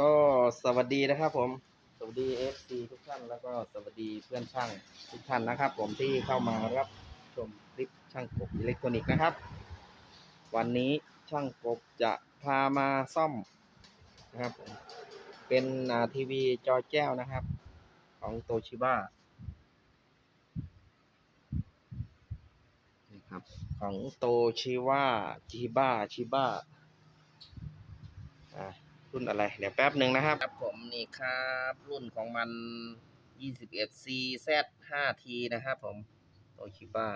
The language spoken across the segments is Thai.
ก็สวัสดีนะครับผม สวัสดีเอฟซีทุกท่านแล้วก็สวัสดีเพื่อนช่างทุกท่านนะครับ ผมที่เข้ามารับชมคลิปช่างกบอิเล็กทรอนิกส์นะครับ วันนี้ช่างกบจะพามาซ่อมนะครับผมเป็นทีวีจอแก้วนะครับ ของโตชิบ้านี่ครับของโตชิว่าชิบ้าชิบ้า รุ่นอะไร เดี๋ยวแป๊บหนึ่งนะครับ ครับผมนี่ครับ รุ่นของมัน 21 CZ 5T นะครับผมโตชิบ้า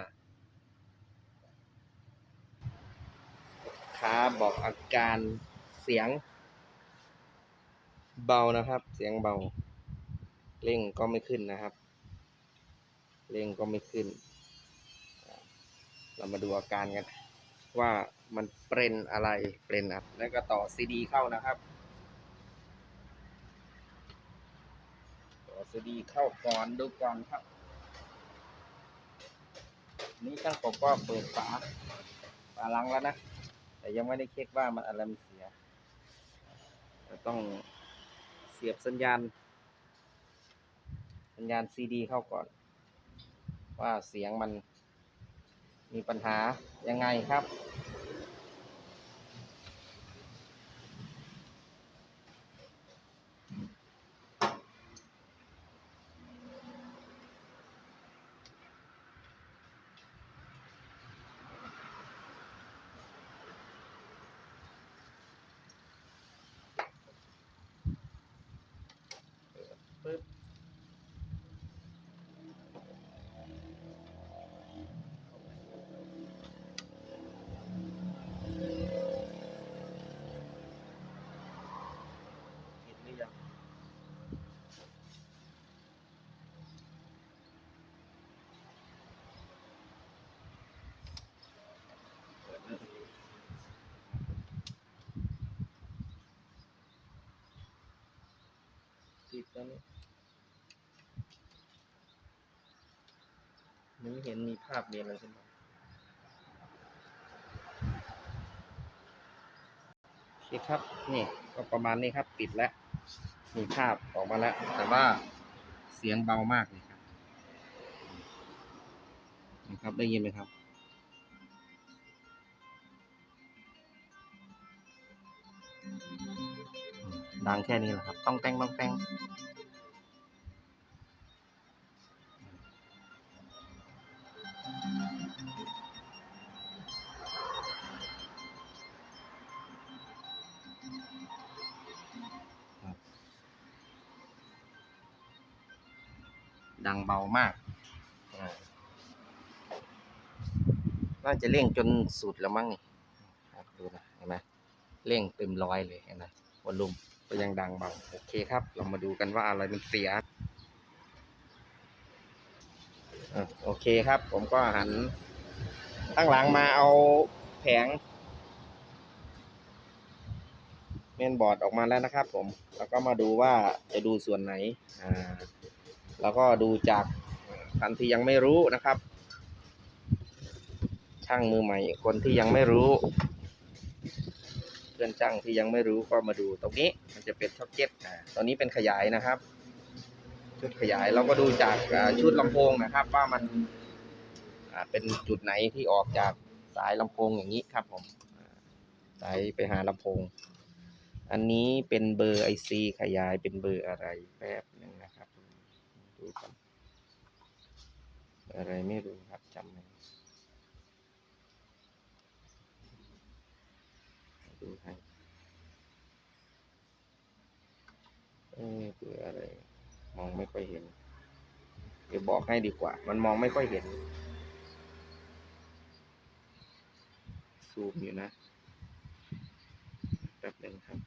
ค้าบอกอาการเสียง เบานะครับ เสียงเบา เร่งก็ไม่ขึ้นนะครับ เร่งก็ไม่ขึ้น เรามาดูอาการกันว่ามันเป็นอะไรเป็นอะไรแล้วก็ต่อซีดีเข้านะครับ อซีดีเข้าก่อนดูก่อนครับ นี่ช่างผมก็เปิดฝาฝาลังแล้วนะ แต่ยังไม่ได้เช็คว่ามันอะไรมันเสียต้องเสียบสัญญาณ สัญญาณซีดีเข้าก่อน ว่าเสียงมันมีปัญหายังไงครับ ปึ๊บผิดหรือยังเปิดแล้ติดแล้วนี่ ไม่เห็นมีภาพเรียนเลยใช่ไหมโอเคครับนี่ก็ประมาณนี้ครับ ปิดแล้ว มีภาพออกมาแล้ว แต่ว่าเสียงเบามากเลยครับนะครับ ได้ยินไหมครับดังแค่นี้แหละครับ ต้องแต่งต้องแต่ง เบามากน่าจะเร่งจนสุดแล้วมั้งนี่ดูนะเห็นไหมเร่งเต็มร้อยเลยเห็นไหมวอลลุ่มก็ยังดังเบาโอเคครับ เรามาดูกันว่าอะไรมันเสียอโอเคครับ ผมก็หันข้งหลังมาเอาแผงเมนบอร์ดออกมาแล้วนะครับผม แล้วก็มาดูว่าจะดูส่วนไหนอ่า แล้วก็ดูจากคันที่ยังไม่รู้นะครับ ช่างมือใหม่คนที่ยังไม่รู้ เพื่อนช่างที่ยังไม่รู้ก็มาดูตรงนี้มันจะเป็นช็อคเก็ตอ่าตอนนี้เป็นขยายนะครับ ชุดขยายเราก็ดูจากชุดลำโพงนะครับ ว่ามันเป็นจุดไหนที่ออกจากสายลำโพงอย่างนี้ครับผมสายไปหาลำโพง อันนี้เป็นเบอร์ไอซีขยายเป็นเบอร์อะไรแป๊บ หนึ่งนะครับอะไรไม่รู้ครับจำไม่ดูให้เออเบอร์อะไร มองไม่ค่อยเห็น เดี๋ยวบอกให้ดีกว่า มันมองไม่ค่อยเห็น ซูมอยู่นะแป๊บหนึ่งครับ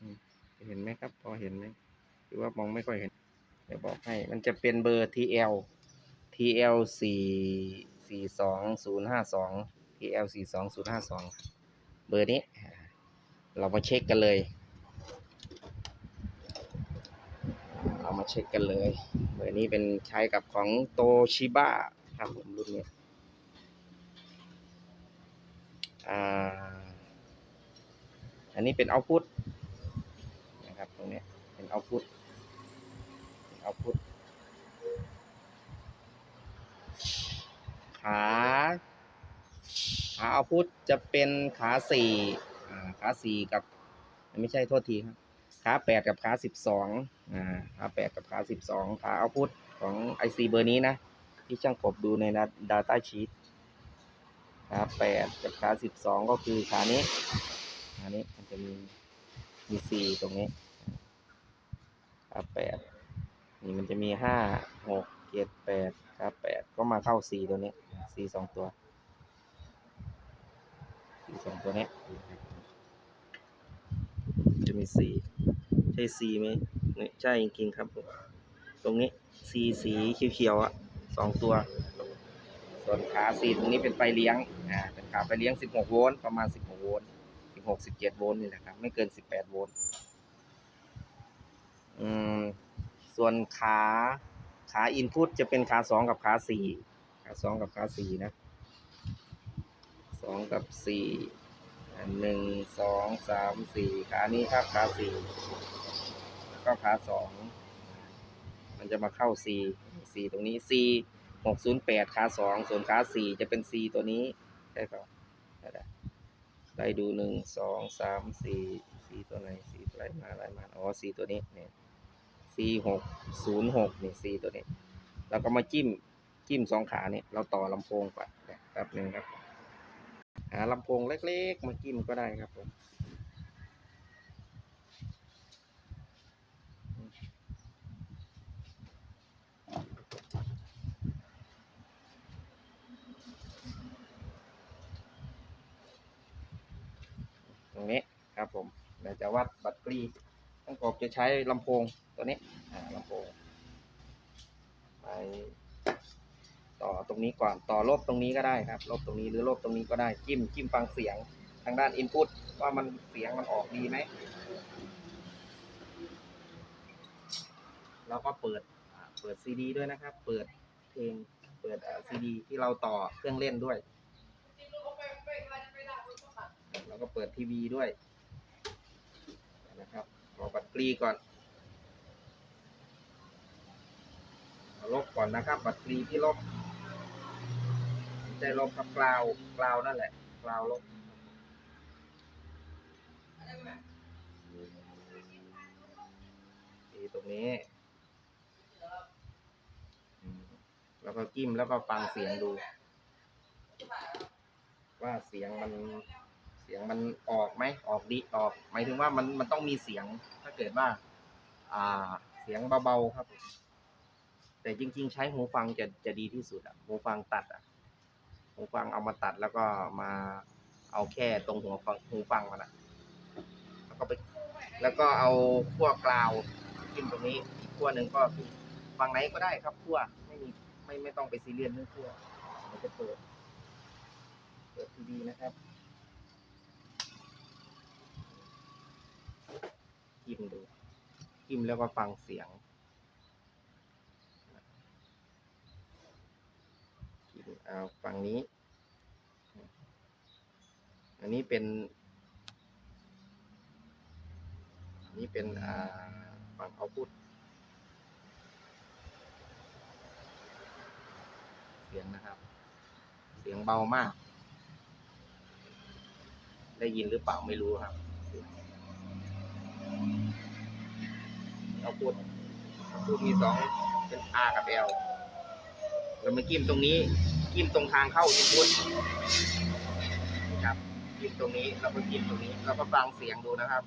อืม เห็นไหมครับ พอเห็นไหมหรือว่ามองไม่ค่อยเห็น เดี๋ยวบอกให้ มันจะเป็นเบอร์ TL TL สี่สี่สองศูนย์ห้าสอง TL สี่สองศูนย์ห้าสองเบอร์นี้ เรามาเช็คกันเลย เรามาเช็คกันเลย เบอร์นี้เป็นใช้กับของโตชิบ้าครับผมรุ่นนี้อ่าอันนี้เป็นเอาพุต ตรงนี้เป็นเอาพุตเอาพุตขาขาเอาพุตจะเป็นขาสี่ขาสี่กับ ไม่ใช่โทษทีครับขาแปดกับขาสิบสองขาแปดกับขาสิบสองขาเอาพุตของไอซีเบอร์นี้นะ ที่ช่างกบดูใน Data Sheet ขาแปดกับขาสิบสองก็คือขานี้ขานี้มันจะมีมีสี่ตรงนี้ ขาแปดนี่มันจะมีห้าหกเจ็ดแปดขาแปดก็มาเข้าสี่ตัวนี้สี่สองตัวสี่สองตัวนี้ จะมีสี่ใช่สี่ไหมเนี่ยใช่จริงๆครับผมตรงนี้สีสีเขียวๆอะสองตัว ส่วนขาสีตรงนี้เป็นไฟเลี้ยงอ่าเป็นขาไฟเลี้ยง16โวลต์ประมาณ16โวลต์16 17โวลต์นี่แหละครับ ไม่เกิน18โวลต์ อืมส่วนขาขาอินพุตจะเป็นขา2กับขา4ขา2กับขา4นะ2กับ4อันหนึ่งสองสามสี่ขานี้ครับขาสี่แล้วก็ขาสองมันจะมาเข้า C C ตรงนี้ C หกศูนย์แปดขาสองส่วนขาสี่จะเป็น C ตัวนี้ใช่เปล่าได้ได้ดูหนึ่งสองสามสี่สี่ตัวไหนสี่ไล่มาไล่มาอ๋อสี่ตัวนี้เนี่ย C หกศูนย์หกนี่ C ตัวนี้แล้วก็มาจิ้มจิ้มสองขาเนี่ยเราต่อลำโพงก่อนแป๊บหนึ่งครับ หาลำโพงเล็กๆ มาจิ้มก็ได้ครับผมตรงนี้ครับผมเดี๋ยวจะวัดบัตรกรี ต้องกบจะใช้ลำโพงตัวนี้ลำโพงไปต่อตรงนี้ก่อนต่อลบตรงนี้ก็ได้ครับลบตรงนี้หรือลบตรงนี้ก็ได้จิ้มจิ้มฟังเสียงทางด้านอินพุตว่ามันเสียงมันออกดีไหมแล้วก็เปิดเปิดซีดีด้วยนะครับ เปิดเพลงเปิดซีดีที่เราต่อเครื่องเล่นด้วย แล้วก็เปิดทีวีด้วยนะครับ รอบัตรกรีก่อนลบก่อนนะครับบัตรกรีที่ลบไม่ใช่ลบกับกลาวกลาวนั่นแหละกลาวลบทีตรงนี้แล้วก็จิ้มแล้วก็ฟังเสียงดู ว่าเสียงมัน สียงมันออกไหมออกดีออก หมายถึงว่ามันมันต้องมีเสียงถ้าเกิดว่า อ่าเสียงเบาๆครับแต่จริง ๆ ใช้หูฟังจะจะดีที่สุดอะหูฟังตัดอะหูฟังเอามาตัดแล้วก็มาเอาแค่ตรงหัวฟังหูฟังมันอะแล้วก็ไป แล้วก็เอาขั้วกราวจิ้มตรงนี้อีกขั้วหนึ่งก็คือฟังไหนก็ได้ครับขั้วไม่มีไม่ไม่ต้องไปซีเรียสเรื่องขั้วมันจะเปิดเปิดทีวีนะครับ จิ้มดูจิ้มแล้วก็ฟังเสียงจิ้มเอาฝั่งนี้ อันนี้เป็น อันนี้เป็นอ่าฝั่งเอาพุทเสียงนะครับ เสียงเบามาก ได้ยินหรือเปล่าไม่รู้ครับเอาพูด เอาพูดมีสองเป็น R กับ L เรามาจิ้มตรงนี้จิ้มตรงทางเข้าอินพุตนะครับจิ้มตรงนี้แล้วก็จิ้มตรงนี้แล้วก็ฟังเสียงดูนะครับ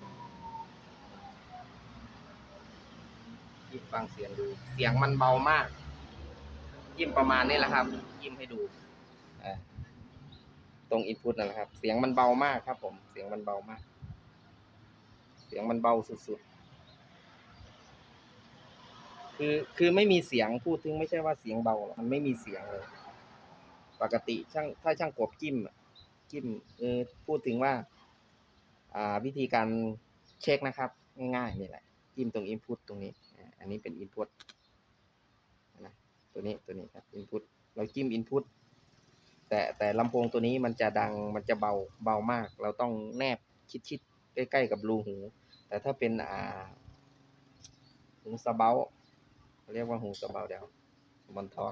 จิ้มฟังเสียงดู เสียงมันเบามากจิ้มประมาณนี้แหละครับจิ้มให้ดูตรงอินพุตนั่นแหละครับ เสียงมันเบามากครับ ผม เสียงมันเบามาก เสียงมันเบาสุดๆ คือคือไม่มีเสียงพูดถึงไม่ใช่ว่าเสียงเบาหรอกมันไม่มีเสียงเลย ปกติช่างถ้าช่างกบจิ้มอะจิ้มเออพูดถึงว่า อ่าวิธีการเช็คนะครับ ง่ายๆนี่แหละ จิ้มตรง input ตรงนี้อันนี้เป็น input นะตัวนี้ตัวนี้ครับ input เราจิ้ม input แต่แต่ลำโพงตัวนี้มันจะดังมันจะเบาเบามาก เราต้องแนบชิดๆใกล้ๆกับรูหู แต่ถ้าเป็นอ่าหูสเบา เรียกว่าหูสะเบาเดียวบนทอง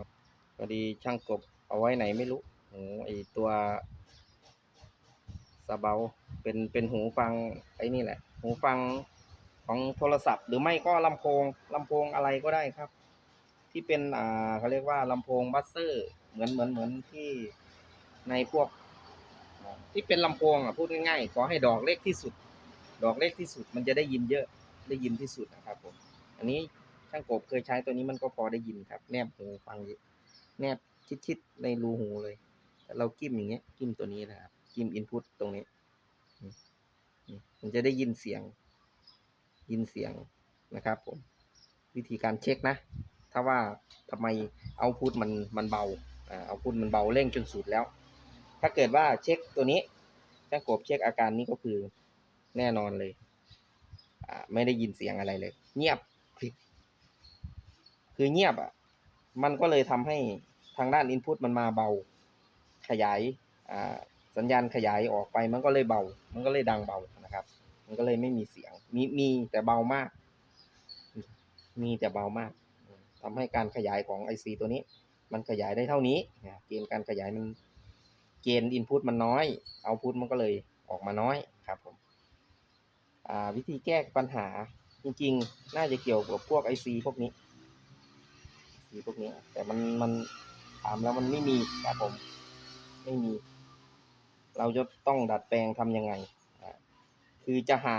พอดีช่างกบเอาไว้ไหนไม่รู้หูไอตัวสะเบาเป็นเป็นหูฟังไอ้นี่แหละ หูฟังของโทรศัพท์ หรือไม่ก็ลำโพงลำโพงอะไรก็ได้ครับ ที่เป็นอ่าเขาเรียกว่าลำโพงบัสเซอร์ เหมือนเหมือนเหมือนที่ในพวก ที่เป็นลำโพงอะพูดง่ายๆขอให้ดอกเล็กที่สุด ดอกเล็กที่สุดมันจะได้ยินเยอะได้ยินที่สุดนะครับผมอันนี้ ช่างกบเคยใช้ตัวนี้มันก็พอได้ยินครับ แนบหูฟังเยอะแนบชิดๆในรูหูเลย แต่เรากิ้มอย่างเงี้ยกิ้มตัวนี้นะครับกิ้มอินพุตตรงนี้ มันจะได้ยินเสียง ยินเสียงนะครับผม วิธีการเช็คนะ ถ้าว่าทำไมเอาพุทมันมันเบาเอาพุทมันเบาเร่งจนสุดแล้ว ถ้าเกิดว่าเช็คตัวนี้ช่างกบเช็คอาการนี้ก็คือแน่นอนเลย ไม่ได้ยินเสียงอะไรเลย เงียบ คือเงียบอะ มันก็เลยทำให้ทางด้านอินพุตมันมาเบา ขยายอ่าสัญญาณขยายออกไปมันก็เลยเบา มันก็เลยดังเบานะครับ มันก็เลยไม่มีเสียง มีมีแต่เบามาก มีแต่เบามากทำให้การขยายของ IC ตัวนี้ มันขยายได้เท่านี้นะเกณฑ์การขยายมันเกณฑ์อินพุตมันน้อยเอาพุตมันก็เลยออกมาน้อยครับผมวิธีแก้ปัญหาจริงๆ น่าจะเกี่ยวกับพวก IC พวกนี้ IC พวกนี้แต่มันมันถามแล้วมันไม่มีครับผม ไม่มี เราจะต้องดัดแปลงทำยังไงคือจะหา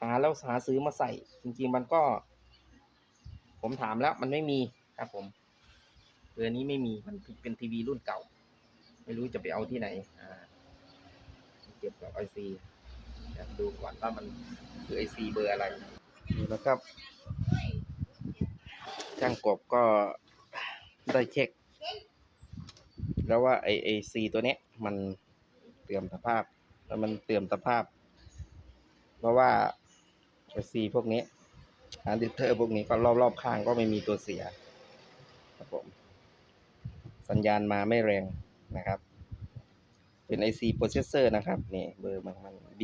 หาแล้วหาซื้อมาใส่ จริงๆมันก็ ผมถามแล้วมันไม่มีครับผมเบอนี้ไม่มีมันเป็นทีวีรุ่นเก่า ไม่รู้จะไปเอาที่ไหนอ่าเก็บกับไอซีดูก่อนว่ามันคือไอซีเบอร์อะไรนี่นะครับ ช่างกบก็ได้เช็ค แล้วว่าไอไอซีตัวเนี้ย มันเสื่อมสภาพแล้วมันเสื่อมสภาพ เพราะว่าไอซีพวกนี้ฮาร์ดดิเตอร์พวกนี้ก็รอบๆข้างก็ไม่มีตัวเสียครับผม สัญญาณมาไม่แรงนะครับ เป็น IC processor นะครับ นี่เบอร์มันมัน B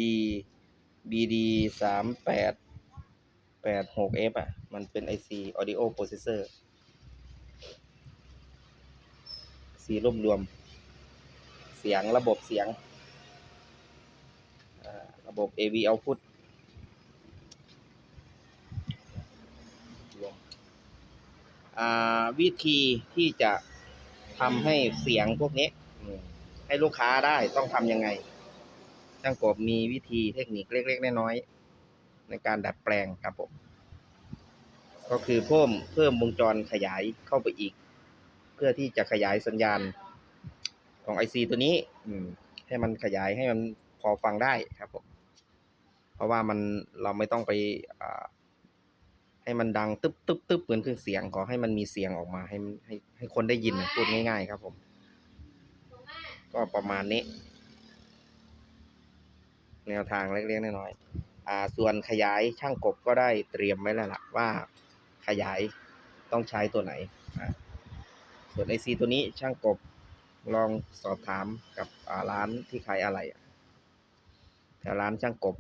BD สามแปดแปดหก F อะ มันเป็น IC audio processor สีรวบรวม เสียงระบบเสียง ระบบ AV output รวมวิธีที่จะทำให้เสียงพวกนี้ ให้ลูกค้าได้ต้องทำยังไงช่างกบมีวิธีเทคนิคเล็กๆน้อยๆในการดัดแปลงครับผม ก็คือเพิ่มเพิ่มวงจรขยายเข้าไปอีก เพื่อที่จะขยายสัญญาณของ IC ตัวนี้ อืม ให้มันขยายให้มันพอฟังได้ครับผมเพราะว่ามันเราไม่ต้องไปอ่าให้มันดังตึ๊บตึ๊บตึ๊บเหมือนเครื่องเสียงขอให้มันมีเสียงออกมาให้ให้ให้คนได้ยินพูดง่ายๆ ครับผม ก็ประมาณนี้ แนวทางเล็กๆน้อยๆอ่า ส่วนขยายช่างกบก็ได้เตรียมไว้แล้วล่ะว่า ขยายต้องใช้ตัวไหน ส่วนไอซีตัวนี้ช่างกบลองสอบถามกับร้านที่ขายอะไรแต่ร้านช่างกบ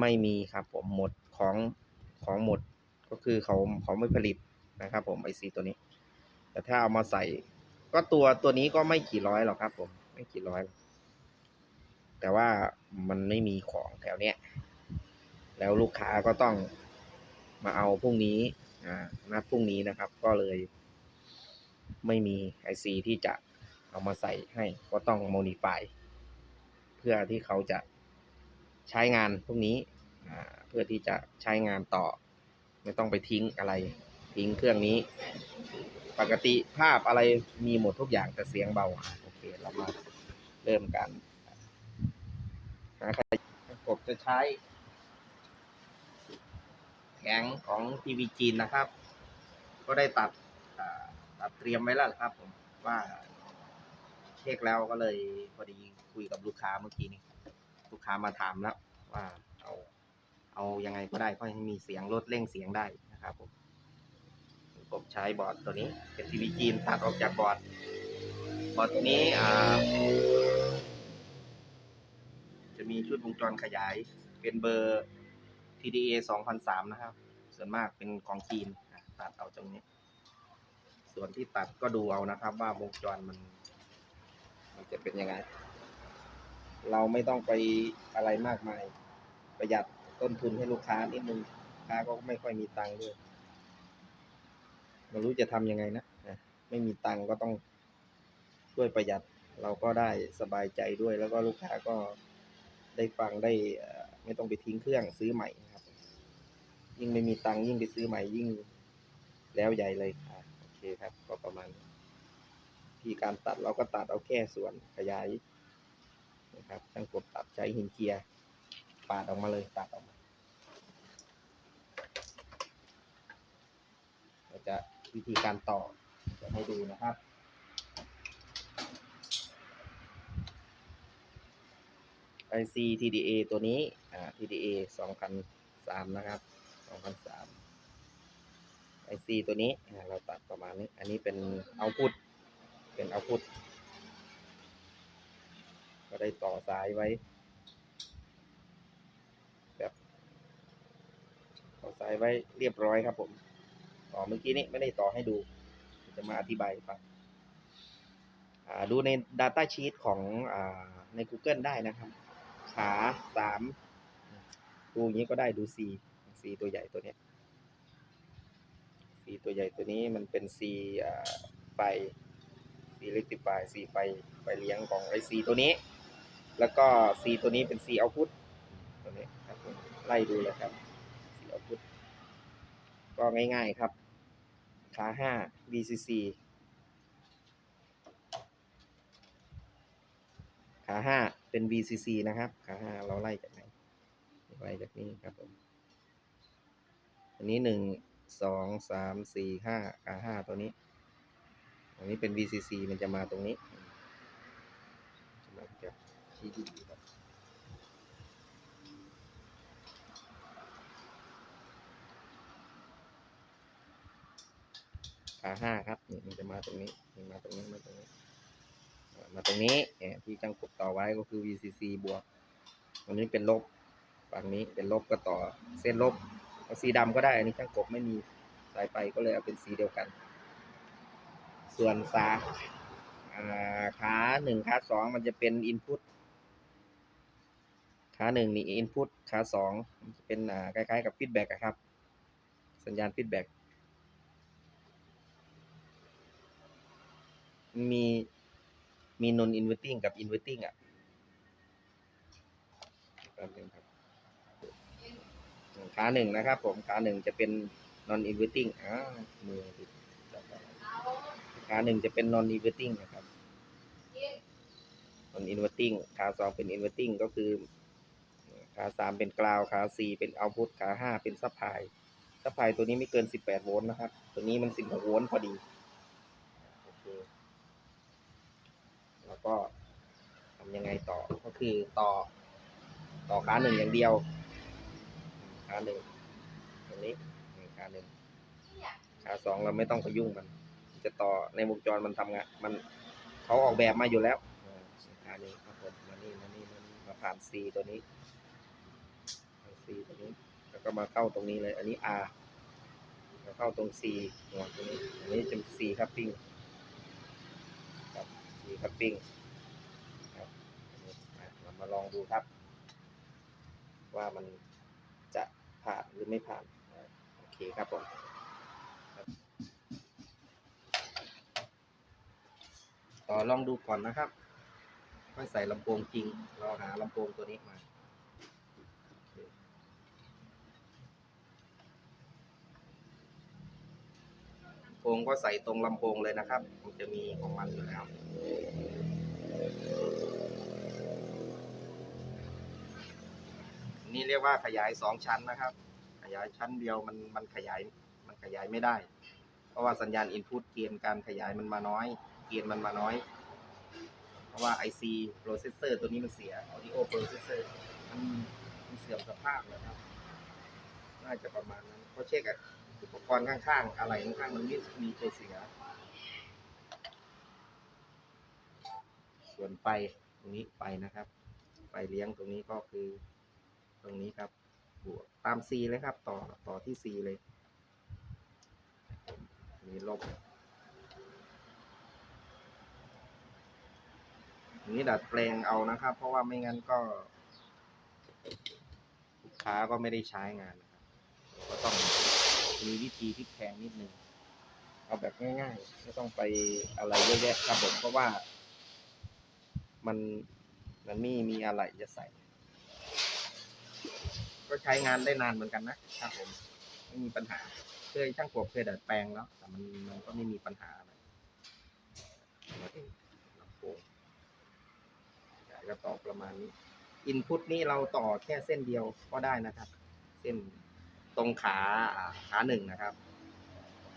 ไม่มีครับผมหมดของของหมดก็คือเขาเขาไม่ผลิตนะครับผมไอซีตัวนี้ แต่ถ้าเอามาใส่ก็ตัวตัวนี้ก็ไม่กี่ร้อยหรอกครับผมไม่กี่ร้อย แต่ว่ามันไม่มีของแถวเนี้ยแล้วลูกค้าก็ต้องมาเอาพรุ่งนี้ นัดพรุ่งนี้นะครับ ก็เลย ไม่มีไอซีที่จะเอามาใส่ให้ ก็ต้องโมดิฟายเพื่อที่เขาจะใช้งานพวกนี้เพื่อที่จะใช้งานต่อ ไม่ต้องไปทิ้งอะไร ทิ้งเครื่องนี้ ปกติภาพอะไรมีหมดทุกอย่างแต่เสียงเบาโอเคเรามาเริ่มกันหาใครกบจะใช้ แผงของทีวีจีนนะครับ ก็ได้ตัดตัดเตรียมไว้แล้วครับผมว่าเช็คแล้วก็เลยพอดีคุยกับลูกค้าเมื่อกี้นี้ลูกค้ามาถามแล้วว่าเอาเอายังไงก็ได้ก็ให้มีเสียงลดเร่งเสียงได้นะครับผมผมใช้บอร์ดตัวนี้เป็นทีวีจีนตัดออกจากบอร์ดบอร์ดนี้อ่าจะมีชุดวงจรขยายเป็นเบอร์ TDA 2003 นะครับ ส่วนมากเป็นของจีนตัดเอาตรงนี้ ส่วนที่ตัดก็ดูเอานะครับ ว่าวงจรมัน มันจะเป็นยังไง เราไม่ต้องไปอะไรมากมาย ประหยัดต้นทุนให้ลูกค้านิดนึงลูกค้าก็ไม่ค่อยมีตังค์ด้วยไม่รู้จะทำยังไงนะไม่มีตังค์ก็ต้องช่วยประหยัดเราก็ได้สบายใจด้วยแล้วก็ลูกค้าก็ได้ฟังได้ไม่ต้องไปทิ้งเครื่องซื้อใหม่ ยิ่งไม่มีตังค์ยิ่งไปซื้อใหม่ยิ่ง แล้วใหญ่เลยอะ โอเคครับ ก็ประมาณที่การตัดเราก็ตัดเอาแค่ส่วนขยายนะครับช่างกบตัดใช้หินเกียร์ปาดออกมาเลยตัดออกมาเราจะวิธีการต่อจะให้ดูนะครับ IC TDA ตัวนี้อ่า TDA 2003นะครับ 2003 IC ตัวนี้เราตัดประมาณนี้ อันนี้เป็นเอาพุทเป็นเอาพุทก็ได้ต่อสายไว้ แบบต่อสายไว้เรียบร้อยครับผม ต่อเมื่อกี้นี้ไม่ได้ต่อให้ดู จะมาอธิบายให้ฟังอ่าดูใน Data Sheet ของอ่าใน Google ได้นะครับ ขาสามดูอย่างนี้ก็ได้ดูซี ซีตัวใหญ่ตัวเนี้ยซีตัวใหญ่ตัวนี้มันเป็นซีไฟซีเล็กติฟายซีไฟไฟเลี้ยงของไอซีตัวนี้ แล้วก็ซีตัวนี้เป็นซีเอาพุทตัวนี้ครับผมไล่ดูเลยครับซีเอาพุทก็ง่ายๆครับขาห้า VCC ขาห้าเป็น VCC นะครับ ขาห้าเราไล่จากไหนไล่จากนี้ครับผมันนี้หนึ่งสองสามสี่ห้าขาห้าตัวนี้ อันนี้เป็น VCC มันจะมาตรงนี้จะมาจากชี้ที่ดีครับขาห้าครับนี่มันจะมาตรงนี้มันมาตรงนี้มาตรงนี้มาตรงนี้ที่จังกบต่อไว้ก็คือ VCC บวก ตรงนี้เป็นลบฝั่งนี้เป็นลบก็ต่อเส้นลบ เอาสีดำก็ได้ อันนี้จังกบไม่มีสายไฟก็เลยเอาเป็นสีเดียวกัน ส่วนสาขาหนึ่งขาสองมันจะเป็นอินพุตขาหนึ่งนี่อินพุตขาสองมันจะเป็นคล้ายๆกับฟีดแบ็กครับ สัญญาณฟีดแบ็กมีมี non inverting กับ inverting อะแป๊บนึง ขาหนึ่งนะครับ ผมขาหนึ่งจะเป็น non inverting อ่ามือขาหนึ่งจะเป็น non inverting นะครับ non inverting ขาสองเป็น inverting ก็คือ ขาสามเป็นกราว ขาสี่เป็น output ขาห้าเป็นซัพพายซัพพายตัวนี้ไม่เกิน18โวลต์นะครับ ตัวนี้มัน16โวลต์พอดีโอเคแล้วก็ทำยังไงต่อก็คือต่อต่อขาหนึ่งอย่างเดียว ขาหนึ่งตรงนี้นี่ขาหนึ่งขาสองเราไม่ต้องไปยุ่งมัน จะต่อในวงจรมันทำงานมันเขาออกแบบมาอยู่แล้วอ่าขาหนึ่งครับผมมานี่มานี่มานี่มาผ่าน C ตัวนี้ผ่าน C ตัวนี้ แล้วก็มาเข้าตรงนี้เลย อันนี้ R มาเข้าตรง C หัวตรงนี้ อันนี้จะ C ครับปิ้งครับ C ครับปิ้งครับเรามาลองดูครับ ว่ามัน ผ่านหรือไม่ผ่านโอเคครับผมต่อลองดูก่อนนะครับค่อยใส่ลำโพงจริง เราหาลำโพงตัวนี้มาโพงก็ใส่ตรงลำโพงเลยนะครับ มันจะมีของมันอยู่แล้ว นี่เรียกว่าขยายสองชั้นนะครับ ขยายชั้นเดียวมันมันขยายมันขยายไม่ได้ เพราะว่าสัญญาณ input เกณฑ์การขยายมันมาน้อย เกณฑ์มันมาน้อย เพราะว่า IC processor ตัวนี้มันเสีย audio processor มันมันเสื่อมสภาพแล้วครับ น่าจะประมาณนั้นเพราะเช็คอะอุปกรณ์ข้างๆ อะไรข้างๆมันมีมีตัวเสีย ส่วนไฟตรงนี้ไฟนะครับ ไฟเลี้ยงตรงนี้ก็คือ ครับ บวกตาม C เลยครับ ต่อต่อที่ C เลยมีลบนี้ดัดแปลงเอานะครับ เพราะว่าไม่งั้นก็ลูกค้าก็ไม่ได้ใช้งานนะครับก็ต้องมีวิธีพลิกแพงนิดนึงเอาแบบง่ายๆไม่ต้องไปอะไรเยอะแยะครับผมเพราะว่า มันมันม่มีอะไรจะใส่ ก็ใช้งานได้นานเหมือนกันนะครับผมไม่มีปัญหาเคยช่างกบเคยดัดแปลงแล้วแต่มันมันก็ไม่มีปัญหาอะไรมาเองลำโพงใช่ก็ต่อประมาณนี้อินพุตนี่เราต่อแค่เส้นเดียวก็ได้นะครับ เส้นตรงขาขาหนึ่งนะครับ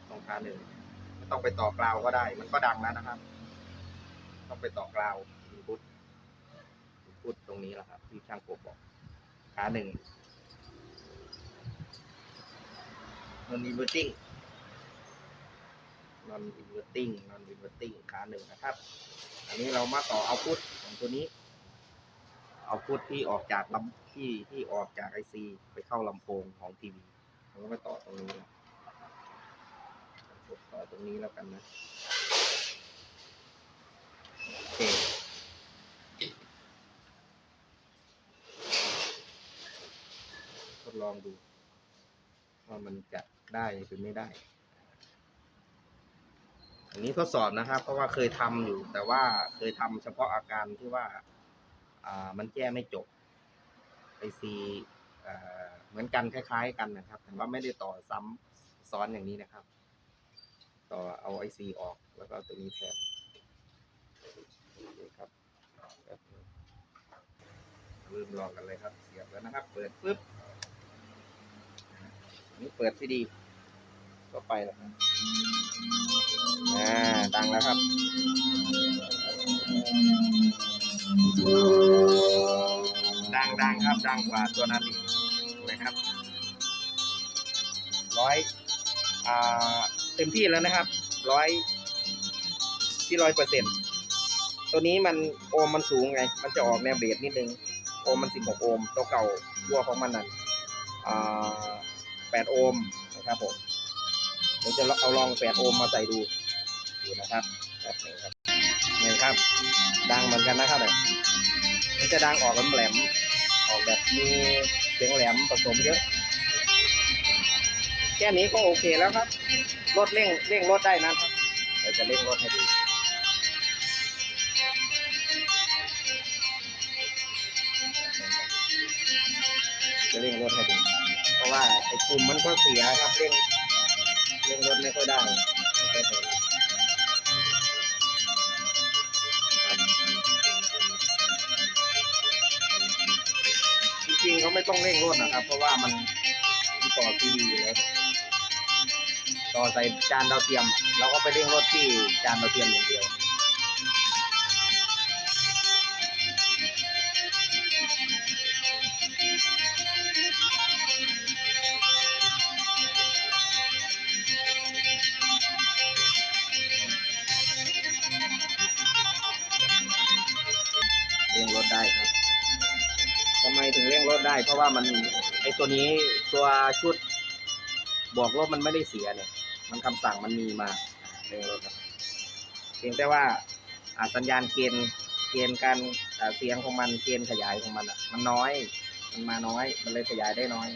ตรงขาหนึ่งไม่ต้องไปต่อกราวก็ได้ มันก็ดังแล้วนะครับ ต้องไปต่อกราวอินพุตอินพุตตรงนี้แหละครับที่ช่างกบบอกขาหนึ่ง non inverting non inverting non inverting ขาหนึ่งนะครับ อันนี้เรามาต่อเอาพุทของตัวนี้ เอาพุทที่ออกจากลำที่ที่ออกจากไอซีไปเข้าลำโพงของทีวีเราก็มาต่อตรงนี้ต่อตรงนี้แล้วกันนะโอเคทดลองดู ว่ามันจะได้หรือไม่ได้ อันนี้ทดสอบนะครับ เพราะว่าเคยทำอยู่ แต่ว่าเคยทำเฉพาะอาการที่ว่า อ่ามันแก้ไม่จบไอซีเหมือนกันคล้าย ๆ กันนะครับ แต่ว่าไม่ได้ต่อซ้ำซ้อนอย่างนี้นะครับ ต่อเอาไอซีออกแล้วก็ตัวนี้แทนครับเริ่มลองกันเลยครับ เสียบแล้วนะครับ เปิดปุ๊บ นี่เปิดซีดี ก็ไปแล้วครับอ่าดังแล้วครับดังดังครับดังกว่าตัวนั้นอีกนะครับร้อยอ่าเต็มที่แล้วนะครับร้อยที่ร้อยเปอร์เซ็นต์ตัวนี้มันโอห์มมันสูงไง มันจะออกแนวเบสนิดนึง โอห์มมันสิบหกโอห์มตัวเก่าตัวของมันนั่นอ่า แปดโอห์มนะครับผมเดี๋ยวจะเอาลองแปดโอห์มมาใส่ดูดูนะครับแบบนี้ครับนี่ครับ ดังเหมือนกันนะครับเนี่ยมันจะดังออกแหลมออกแบบมีเสียงแหลมผสมเยอะ แค่นี้ก็โอเคแล้วครับลดเร่งเร่งรถได้นะครับเดี๋ยวจะเร่งรถให้ดูจะเร่งรถให้ดู ว่าไอ้ปุ่มมันก็เสียครับเร่งเร่งรถไม่ค่อยได้ไม่ค่อยจริงๆเขาไม่ต้องเร่งรถนะครับ เพราะว่ามันมันต่อทีดีอยู่แล้วต่อใส่จานดาวเทียมเราก็ไปเร่งรถที่จานดาวเทียมอย่างเดียว ตัวนี้ตัวชุดบอกรถมันไม่ได้เสียเนี่ย มันคำสั่งมันมีมาเร่งรถครับเพียงแต่ว่าสัญญาณเกณฑ์เกณฑ์การเสียงของมันเกณฑ์ขยายของมันอะ มันน้อย มันมาน้อย มันเลยขยายได้น้อย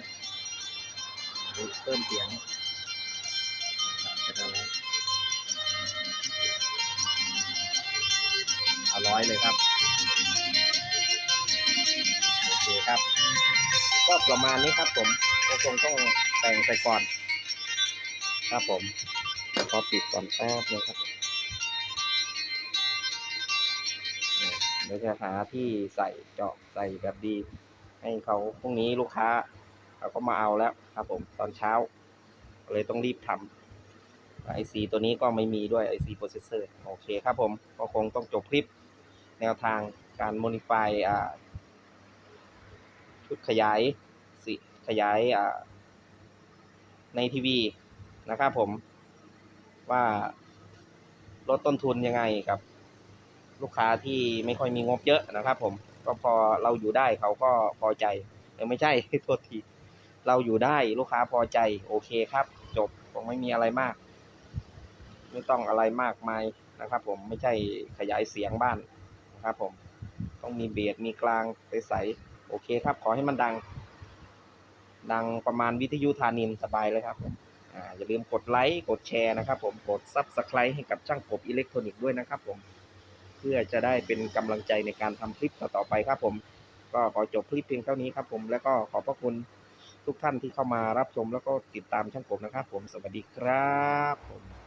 เพิ่มเสียงจะทำอะไรเอาร้อยเลยครับ โอเคครับ ก็ประมาณนี้ครับผมก็คงต้องแต่งไปก่อน ครับผมเดี๋ยวขอปิดก่อนแป๊บนึงครับเดี๋ยวจะหาที่ใส่เจาะใส่แบบดี ให้เขาพรุ่งนี้ลูกค้าเขาก็มาเอาแล้วครับผมตอนเช้า เลยต้องรีบทำไอซีตัวนี้ก็ไม่มีด้วยไอซีโปรเซสเซอร์โอเคครับผม ก็คงต้องจบคลิปแนวทางการโมดิฟายอ่า ชุดขยายสิขยายในทีวีนะครับผมว่าลดต้นทุนยังไงกับลูกค้าที่ไม่ค่อยมีงบเยอะนะครับ ผมก็พอเราอยู่ได้เขาก็พอใจเออไม่ใช่โทษทีเราอยู่ได้ลูกค้าพอใจ โอเคครับ จบผมไม่มีอะไรมาก ไม่ต้องอะไรมากมายนะครับ ผมไม่ใช่ขยายเสียงบ้านนะครับ ผมต้องมีเบียดมีกลางใสๆ โอเคครับ ขอให้มันดัง ดังประมาณวิทยุธานินสบายเลยครับอ่าอย่าลืมกดไลค์กดแชร์นะครับ ผมกดซับสไครต์ให้กับช่างกบอิเล็กทรอนิกส์ด้วยนะครับ ผม เพื่อจะได้เป็นกำลังใจในการทำคลิปต่อๆไปครับ ผม ก็ขอจบคลิปเพียงเท่านี้ครับ ผมแล้วก็ขอบพระคุณทุกท่านที่เข้ามารับชมแล้วก็ติดตามช่างกบนะครับ ผมสวัสดีครับผม